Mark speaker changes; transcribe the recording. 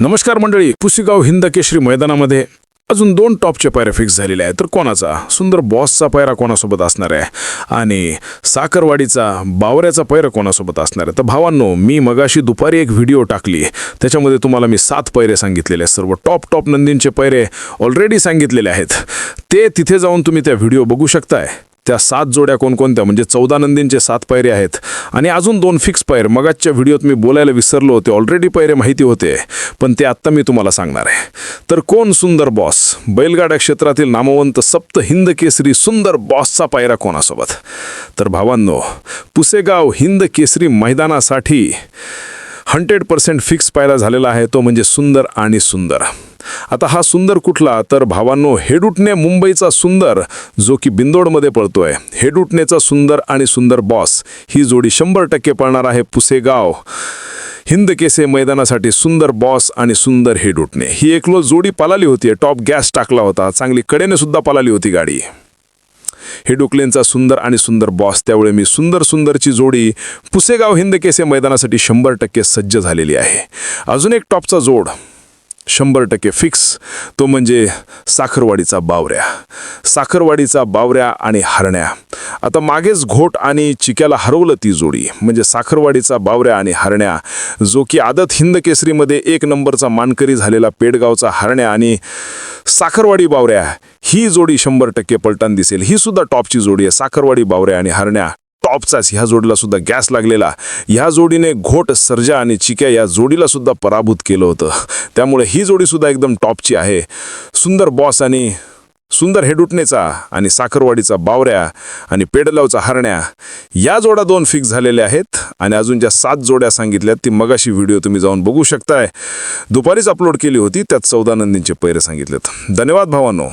Speaker 1: नमस्कार मंडळी पुसेगाव हिंद केशरी मैदानामध्ये अजून दोन टॉपचे पायऱ्या फिक्स झालेले आहेत. तर कोणाचा? सुंदर बॉसचा पायरा कोणासोबत असणार आहे? आणि साखरवाडीचा बावऱ्याचा पायरा कोणासोबत असणार आहे? तर भावांनो मी मगाशी दुपारी एक व्हिडिओ टाकली. त्याच्यामध्ये तुम्हाला मी सात पैरे सांगितलेले आहेत. सर्व टॉप टॉप नंदींचे पैरे ऑलरेडी सांगितलेले आहेत. ते तिथे जाऊन तुम्ही त्या व्हिडिओ बघू शकताय. त्या सात जोड्या कोणकोणत्या? म्हणजे चौदा नंदींचे सात पैरे आहेत. आणि अजून दोन फिक्स पैर. मगाच्या व्हिडिओत मी बोलायला विसरलो होते. ऑलरेडी पैरे माहिती होते. पण ते आत्ता मी तुम्हाला सांगणार आहे. तर कोण सुंदर बॉस बैलगाड्या क्षेत्रातील नामवंत सप्त हिंद केसरी सुंदर बॉसचा पायरा कोणासोबत? तर भावांनो पुसेगाव हिंद केसरी मैदानासाठी हंड्रेड पर्सेंट फिक्स पायरा झालेला आहे. तो म्हणजे सुंदर आणि सुंदर. आता हा सुंदर कुठला? तर भावांनो हेडुटणे मुंबईचा सुंदर जो की बिंदोडमध्ये पळतोय. हेडुटणेचा सुंदर आणि सुंदर बॉस ही जोडी शंभर टक्के पळणार आहे पुसेगाव. हिंद केसे मैदानासाठी सुंदर बॉस आणि सुंदर हेडुटणे. ही एकलो जोडी पलाली होती. टॉप गॅस टाकला होता. चांगली कडेने सुद्धा पलाली होती गाडी. हेडुकलेनचा सुंदर आणि सुंदर बॉस त्यामुळे मी सुंदर सुंदरची जोडी पुसेगाव हिंद केसे मैदानासाठी शंभर टक्के सज्ज झालेली आहे. अजून एक टॉपचा जोड. शंभर टक्के फिक्स. तो म्हणजे साखरवाडीचा बावऱ्या. साखरवाडीचा बावऱ्या आणि हरण्या. आता मागेच घोट आणि चिक्याला हरवलं ती जोडी. म्हणजे साखरवाडीचा बावऱ्या आणि हरण्या जो की आदत हिंद केसरीमध्ये एक नंबरचा मानकरी झालेला पेडगावचा हरण्या आणि साखरवाडी बावऱ्या ही जोडी शंभर टक्के पलटान दिसेल. ही सुद्धा टॉपची जोडी आहे साखरवाडी बावऱ्या आणि हरण्या. टॉपचाच ह्या जोडीला सुद्धा गॅस लागलेला. ह्या जोडीने घोट सर्जा आणि चिक्या या जोडीला सुद्धा पराभूत केलं होतं. त्यामुळे ही जोडी सुद्धा एकदम टॉपची आहे. सुंदर बॉस आणि सुंदर हेडुटणेचा आणि साखरवाडीचा बावऱ्या आणि पेडलावचा हरण्या या जोड्या दोन फिक्स झालेल्या आहेत. आणि अजून ज्या सात जोड्या सांगितल्यात ती मगाशी व्हिडिओ तुम्ही जाऊन बघू शकताय. दुपारीच अपलोड केली होती त्यात चौदा नंदींचे पैरे सांगितलेत. धन्यवाद भावांनो.